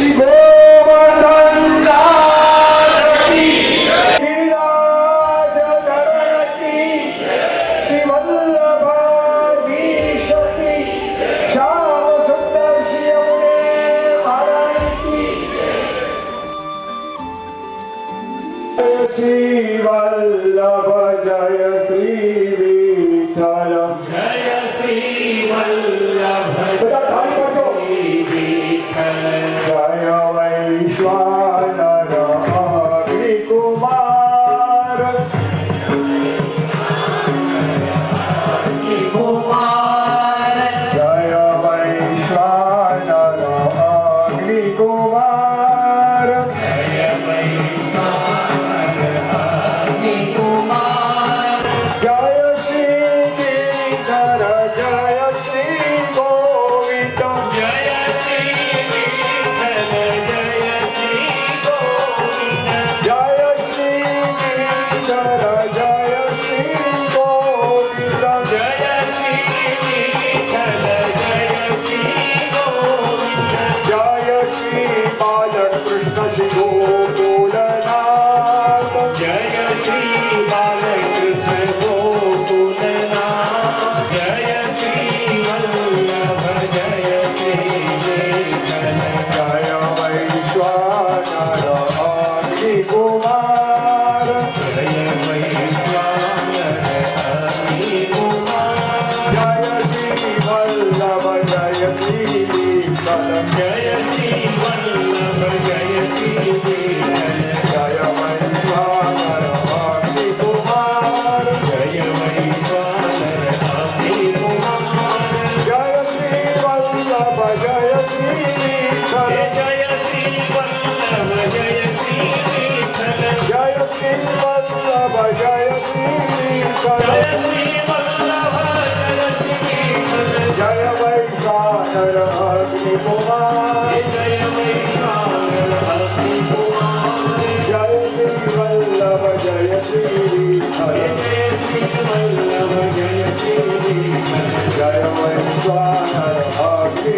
શ્રી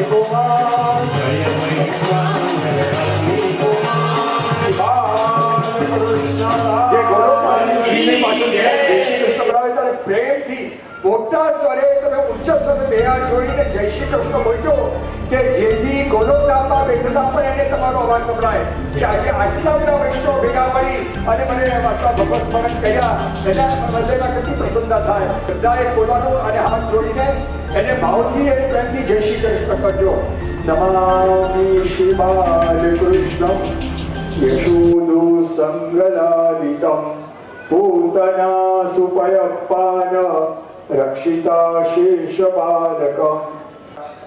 અગ્નિકુમાર જે ગોળોપાસી જીને પાછળ જય શ્રી કૃષ્ણ બોલાવે ત્યારે પ્રેમથી મોટા સ્વરે તમે ઉચ્ચ સ્વરે બે હાથ જોડીને જય શ્રી કૃષ્ણ બોલજો કે જેથી ગોલોકધામમાં બેઠેલા પણ એને તમારો અવાજ સંભળાય. કે આજે આટલા બધા વૈષ્ણવ ભેગા મળી અને મને આટલા ભગવત સ્મરણ કર્યા. એના હૃદયમાં કેટલી પ્રસન્નતા થાય. બધાએ બોલવાનું અને હાથ જોડીને એને ભાવથી અને પ્રેમથી જય શ્રી કૃષ્ણ કરજો. નમામિ શ્રી બાલકૃષ્ણ યશોદો સંગલાલિતમ પૂતના સુપયપાન રક્ષિતા શેષ બાલક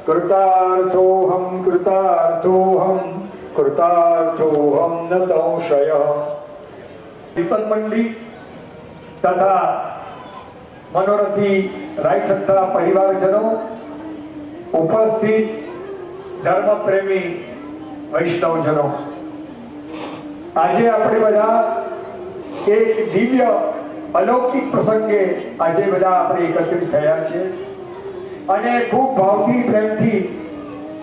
કૃતાર્થોહમ ન સંશય દીપક મંડળી તથા મનોરથી રાય તથા પરિવારજનો ઉપસ્થિત ધર્મપ્રેમી વૈષ્ણવજનો આજે આપણે બધા એક દિવ્ય અલૌકિક પ્રસંગે આજે બધા આપણે એકત્રિત થયા છે અને ખૂબ ભાવથી, પ્રેમથી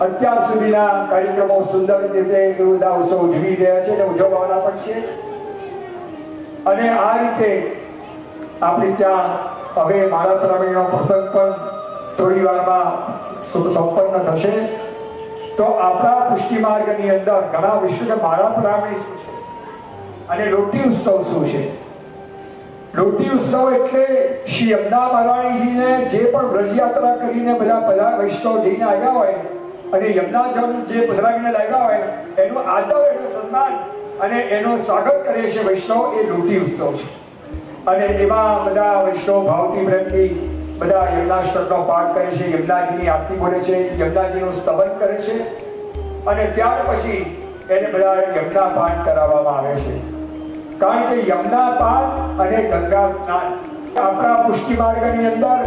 અત્યાર સુધીના કાર્યક્રમો સુંદર રીતે એ બધા ઉત્સવ ઉજવી રહ્યા છે અને ઉજવવાના પણ છે. અને આ રીતે આપણે ત્યાં હવે મારા પ્રવીણનો પ્રસંગ પણ થોડી વારમાં સંપન્ન થશે. તો આપણા પુષ્ટિ માર્ગની અંદર ઘણા વિશ્વ મારા પ્રાણી શું છે? અને લોટી ઉત્સવ શું છે? લોટી ઉત્સવ એટલે શ્રી યમુના મહારાણીજીને જે પણ વ્રજયાત્રા કરીને બધા બધા વૈષ્ણવ જઈને આવ્યા હોય અને યમના જમ જે પધરાવીને લાવ્યા હોય, એનું આદર, એનું સન્માન અને એનો સ્વાગત કરે છે વૈષ્ણવ, એ લોટી ઉત્સવ છે. અને એમાં બધા વૈષ્ણવ ભાવથી પ્રેમથી બધા યમુનાષ્ટકનો પાઠ કરે છે, યમનાજીની આરતી બોલે છે, યમનાજીનું સ્તવન કરે છે અને ત્યાર પછી એને બધા યમના પાઠ કરાવવામાં આવે છે. કારણ કે યમુના પાર અને ગંગા સ્નાન આપણા પુષ્ટિ માર્ગની અંદર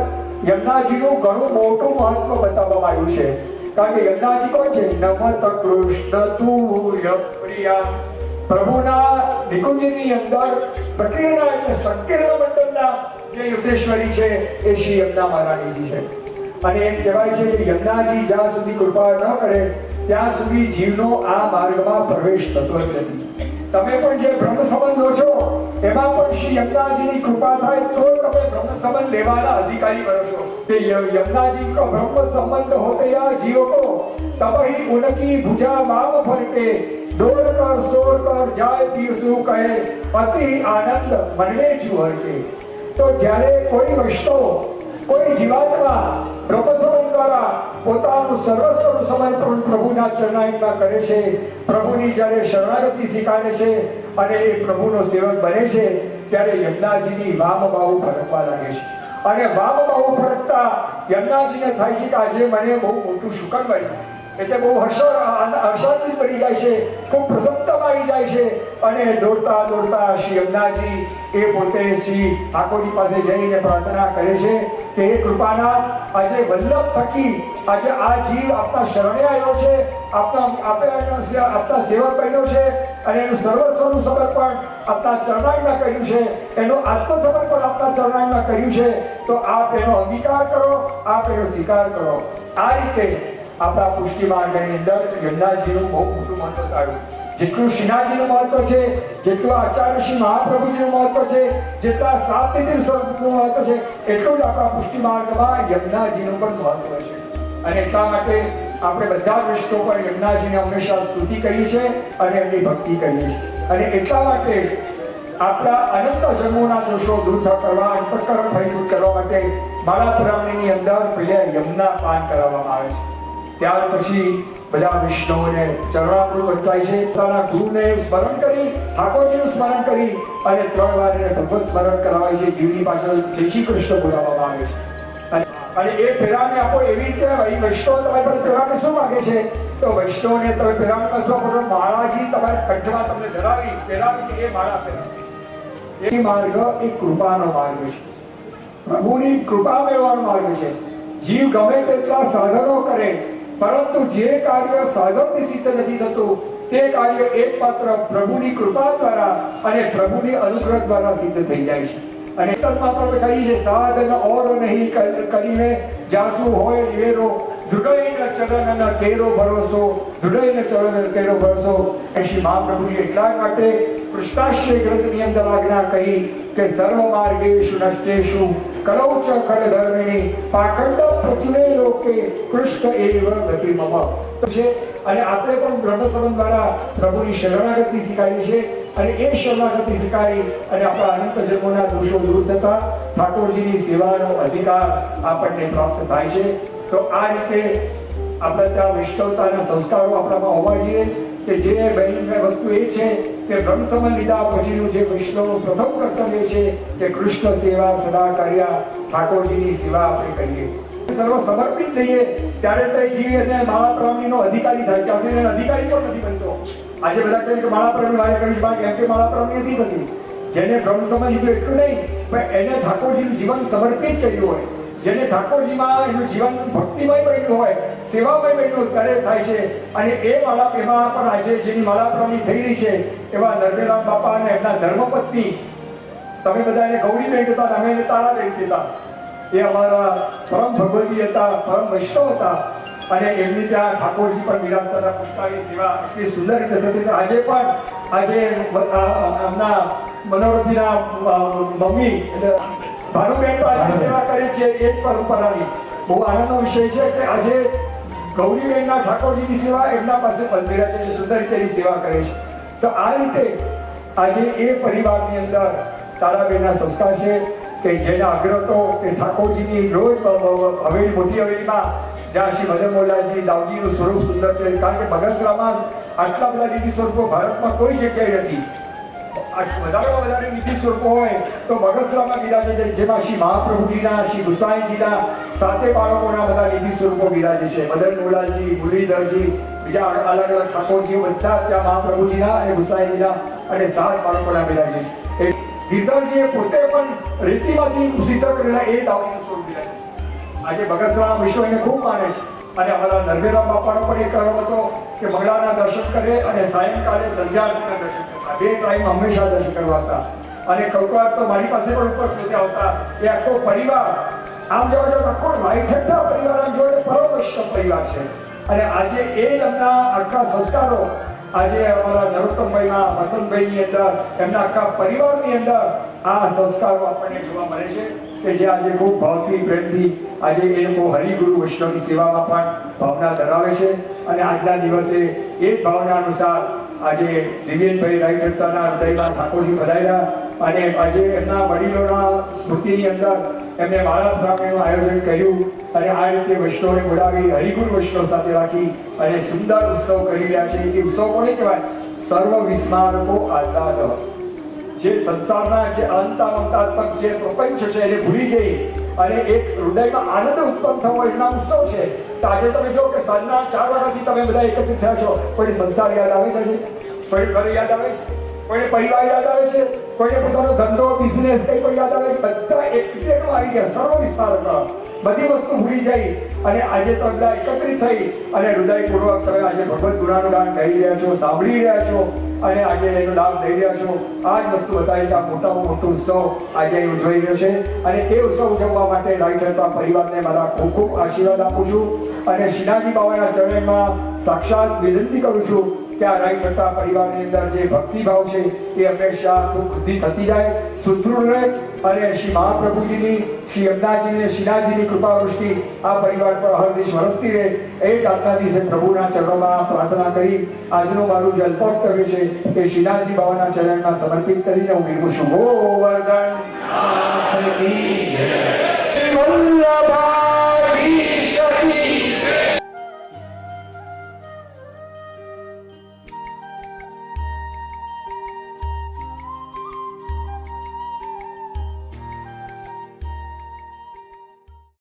યમુનાજીનું ઘણું મોટું મહત્વ બતાવવામાં આવ્યું છે. કારણ કે યમુનાજી કોણ છે? નમત કૃષ્ણ તુય પ્રિયા. પ્રભુના નિકુંજની અંદર પ્રકીર્ણા એટલે સંકીર્ણ મંડળના જે યુદ્ધેશ્વરી છે એ શ્રી યમુના મહારાણીજી છે. અને એમ કહેવાય છે કે યમુનાજી જ્યાં સુધી કૃપા ન કરે, ત્યાં સુધી જીવનો આ માર્ગમાં પ્રવેશ થતો જ નથી. તમે પણ જે બ્રહ્મ સંબંધ લો છો, એમાં પણ શ્રી યમુનાજીની કૃપા થાય તો તમે બ્રહ્મ સંબંધ લેવાના અધિકારી બનો છો. તે યમુનાજી કો બ્રહ્મ સંબંધ હોતે યા જીવો કો તબહી ઉનકી ભુજા મામ ફરકે દોડ કર સોર કર, જાય તીર સુ કહે, અતિ આનંદ મળે જુહર કે તો જ્યારે કોઈ વૈષ્ણવ કોઈ જીવાત્મા બ્રહ્મસમય દ્વારા પોતાનું સર્વસ્વનું સમર્પણ પ્રભુના ચરણાઈમાં કરે છે. પ્રભુની જ્યારે શરણાગતિ સ્વીકારે છે અને એ પ્રભુનો સેવક બને છે, ત્યારે યમુનાજીની વામ બાહુ ફરકવા લાગે છે. અને વામ બાહુ ફરકતા યમુનાજીને થાય છે કે આજે મને બહુ મોટું શુકન મળ્યું. એટલે બહુ હર્ષ હર્ષાન્વિત બની જાય છે, ખૂબ પ્રસન્નતા આવી જાય છે. અને દોડતા દોડતા શ્રી યમુનાજી એ પોતે શ્રી ઠાકોરજી પાસે જઈને પ્રાર્થના કરે છે કે હે કૃપાનાથ, આજે વલ્લભ થકી આજે આ જીવ આપના શરણે આવ્યો છે, આપના આપે આપના સેવક કર્યો છે અને એનું સર્વસ્વનું સમર્પણ આપના ચરણાઈમાં કર્યું છે, એનું આત્મસમર્પણ આપના ચરણાઈમાં કર્યું છે, તો આપ એનો અંગીકાર કરો, આપ એનો સ્વીકાર કરો. આ રીતે આપણા પુષ્ટિ માર્ગની અંદર ગંગાજીનું બહુ મોટું મહત્વ થયું જેટલું શ્રીનાથજીનું મહત્વ છે, જેટલું આચાર્ય શ્રી મહાપ્રભુજીનું મહત્વ છે, જેટલા સાત તીર્થ સ્વરૂપનું મહત્વ છે, એટલું જ આપણા પુષ્ટિ માર્ગમાં યમુનાજીનું પણ મહત્વ છે. અને એટલા માટે આપણે બધા જ વિષ્ણુ પર યમુનાજીને હંમેશા સ્તુતિ કરી છે અને એમની ભક્તિ કરી છે અને એટલા માટે આપણા અનંત જન્મોના દોષો દૂર કરવા, અંતઃકરણ ફળીભૂત કરવા માટે મારા પુરાણની અંદર પહેલા યમુના પાન કરાવવામાં આવે છે. ત્યાર પછી બધા વિષ્ણુઓને ચરણામૃત બદલાય છે. પોતાના ગુરુને સ્મરણ કરી, ઠાકોરજીનું સ્મરણ કરી અને ત્રણ વાર એને ભગવત સ્મરણ કરાવાય છે. જીવની પાછળ જય શ્રી કૃષ્ણ બોલાવવામાં આવે છે. અને એ ફેરાને આપો એવી રીતે વૈષ્ણવ તમારી પર ફેરાને શું માગે છે? તો વૈષ્ણવને તમે પેરાને કશો કરો માળાજી તમારે કંઠમાં તમને ધરાવી ફેરાવી છે એ માળા પહેરાવી એ માર્ગ એ કૃપાનો માર્ગ છે. પ્રભુની કૃપા મેળવવાનો માર્ગ છે. જીવ ગમે તેટલા સાધનો કરે પરંતુ જે કાર્ય સાધનથી સિદ્ધ નથી થતું, તે કાર્ય એકમાત્ર પ્રભુની કૃપા દ્વારા અને પ્રભુની અનુગ્રહ દ્વારા સિદ્ધ થઈ જાય છે. અને તત્માં પણ કહી છે, સાધન ઓર નહીં કરીને જાસુ હોય નિવેરો દૃઢઈને ચરણ તેરો ભરોસો દૃઢઈને ચરણ તેરો ભરોસો. શ્રી મહાપ્રભુજી એટલા માટે કૃષ્ણાશ્રય ગ્રંથની અંદર આજ્ઞા કહી કે સર્વ માર્ગેશુ નષ્ટેષુ કલૌ ચ ખડ ધર્મિણી પાખંડ પ્રચુરે લોકે કૃષ્ણ એવ ગતિ મમ છે, અને આપણે પણ બ્રહ્મ સંબંધ દ્વારા પ્રભુની શરણાગતિ શીખાવી છે અને એ શરણાગતિ શીખાવી અને આપણા અનંત જન્મોના દોષો દૂર થતા ઠાકોરજીની સેવાનો અધિકાર આપણને પ્રાપ્ત થાય છે. તો આ રીતે આપણે ત્યાં વિષ્ણવતાના સંસ્કારો આપણામાં હોવા જોઈએ કે જે બહેન વસ્તુ એ છે કે બ્રહ્મ સંબંધ લીધા પછીનું જે વૈષ્ણવનું પ્રથમ કર્તવ્ય છે કે કૃષ્ણ સેવા સદા કર્યા ઠાકોરજીની સેવા આપણે કરીએ. સર્વ સમર્પિત થઈએ, ત્યારે તે જીવ અને માળા પ્રવાહીનો અધિકારી થાય. ત્યાં સુધી અધિકારી પણ નથી બનતો? આજે બધા કહે કે માળા પ્રવાહી વારે કરી બાદ એમ કે માળા પ્રવાહી નથી બની જેને બ્રહ્મ સંબંધ લીધું એટલું નહીં, પણ એને ઠાકોરજીનું જીવન સમર્પિત કર્યું હોય. જેને ઠાકોરજીમાં એનું જીવન ભક્તિમય બન્યું હોય, સેવામય બન્યું ત્યારે થાય છે. અને એ માળા એમાં પણ આજે જેની માળા પ્રવાહી થઈ રહી છે, એવા નરદેરામ બાપા અને એમના ધર્મપત્ની, તમે બધા એને ગૌરી બેન કહેતા અમે એને તારા બેન કહેતા એ અમારા પરમ ભગવતી હતા, પરમ વૈષ્ણવ હતા. અને એમની ત્યાં ઠાકોરજી પણ બિરાજતા પુષ્પાની સેવા એટલી સુંદર રીતે થતી. આજે પણ આજે એમના મનોરથીના મમ્મી એટલે ભાનુબેન આજે સેવા કરી છે એ જ પરંપરાની બહુ આનંદનો વિષય છે કે આજે ગૌરીબેનના ઠાકોરજીની સેવા એમના પાસે છે સુંદર રીતે સેવા કરે છે. તો આ રીતે આજે એ પરિવારની અંદર તારાબેનના સંસ્કાર છે કે જેના અગ્રતો કે ઠાકોરજીની રોજ હવેલી મોટી હવેલીમાં જ્યાં શ્રી મદન મોહનલાલજી દાવજીનું સ્વરૂપ સુંદર છે. કારણ કે ભગત રામાસ આટલા બધા નિધિ સ્વરૂપો ભારતમાં કોઈ જગ્યાએ નથી. વધારેમાં વધારે નીતિ સ્વરૂપો હોય તો બગસરામાં બિરાજે છે જેમાં શ્રી મહાપ્રભુજીના શ્રી ગુસાઈજીના સાતે બાળકોના બધા નીતિ સ્વરૂપો બિરાજે છે મદન મોલાલજી મુરલીધરજી બીજા અલગ અલગ ઠાકોરજી બધા ત્યાં મહાપ્રભુજીના અને ગુસાઈજીના અને સાત બાળકોના બિરાજે છે ગિરધરજીએ પોતે પણ રેતીમાંથી સિદ્ધ કરેલા એ દાવજીનું સ્વરૂપ બિરાજે છે આજે ભગતરામ વિશ્વ એને ખૂબ માને છે અને અમારા નરભેરામ બાપાનો પણ એક કર્મ હતો કે મંગળાના દર્શન કરે અને સાયંકાલે સંધ્યા દર્શન કરતા બે ટાઈમ હંમેશા દર્શન કરવા હતા. અને કોઈક વાર તો મારી પાસે પણ ઉપર પૂજા આવતા એ આખો પરિવાર, આમ જોવા જો આખો વાઈઠઠા પરિવાર, આમ જોડે પરમ પરિવાર છે. અને આજે એ એમના આખા સંસ્કારો, આજે અમારા નરોત્તમભાઈના વસંતભાઈની અંદર, એમના આખા પરિવારની અંદર આ સંસ્કારો આપણને જોવા મળે છે. કે જે આજે ખૂબ ભાવથી, પ્રેમથી આજે એ લોકો હરિગુરુ વૈષ્ણવની સેવામાં પણ ભાવના ધરાવે છે અને આજના દિવસે એ ભાવના અનુસાર આજે દિવ્યેનભાઈ કરતાના હૃદયમાં ઠાકોરજી બધાયેલા અને આજે એમના વડીલોના સ્મૃતિની અંદર એમને મારા બ્રાહ્મણનું આયોજન કર્યું અને આ રીતે વૈષ્ણવને બોલાવી હરિગુરુ વૈષ્ણવ સાથે રાખી અને સુંદર ઉત્સવ કરી રહ્યા છે. એ ઉત્સવ કોને કહેવાય? સર્વ વિસ્મારકો આહ્લાદ જે સંસારના જે અંતામંતાત્મક જે પ્રપંચ છે એને ભૂલી જઈ અને એક હૃદયમાં આનંદ ઉત્પન્ન થવો એટલા ઉત્સવ છે. તો આજે તમે જો કે સાંજના ચાર વાગ્યાથી તમે બધા એકત્રિત થયા છો કોઈને સંસાર યાદ આવે છે? કોઈને ઘર યાદ આવે? કોઈને પરિવાર યાદ આવે છે? કોઈને પોતાનો ધંધો બિઝનેસ કઈ કોઈ યાદ આવે? બધા એક આવી ગયા. સર્વ વિસ્તાર બધી વસ્તુ ભૂલી જઈ અને આજે તમે બધા એકત્રિત થઈ અને હૃદયપૂર્વક તમે આજે ભગવત ગુણાનું ગાન કહી રહ્યા છો, સાંભળી રહ્યા છો અને આજે એનો લાભ લઈ રહ્યા છો. આ જ વસ્તુ બતાવી આ મોટામાં મોટો ઉત્સવ આજે અહીં ઉજવાઈ રહ્યો છે અને તે ઉત્સવ ઉજવવા માટે રાઈ કરતા પરિવારને મારા ખૂબ ખૂબ આશીર્વાદ આપું છું અને શિનાજી બાબાના ચરણમાં સાક્ષાત વિનંતી કરું છું કે આ રાઈ કરતા પરિવારની અંદર જે ભક્તિભાવ છે એ હંમેશા વૃદ્ધિ થતી જાય સુદૃઢ રહે અને શ્રી મહાપ્રભુજીની શ્રી યમુનાજીની શ્રીનાથજીની કૃપા આ પરિવાર પર હરદેશ વરસતી રહે. એ જ આજના દિવસે પ્રભુના ચરણોમાં પ્રાર્થના કરી આજનું મારું જે અલ્પોક્તવ્ય છે એ શ્રીનાથજી બાબાના ચરણમાં સમર્પિત કરીને હું વિરમું છું. ગોવર્ધન. વલ્લભા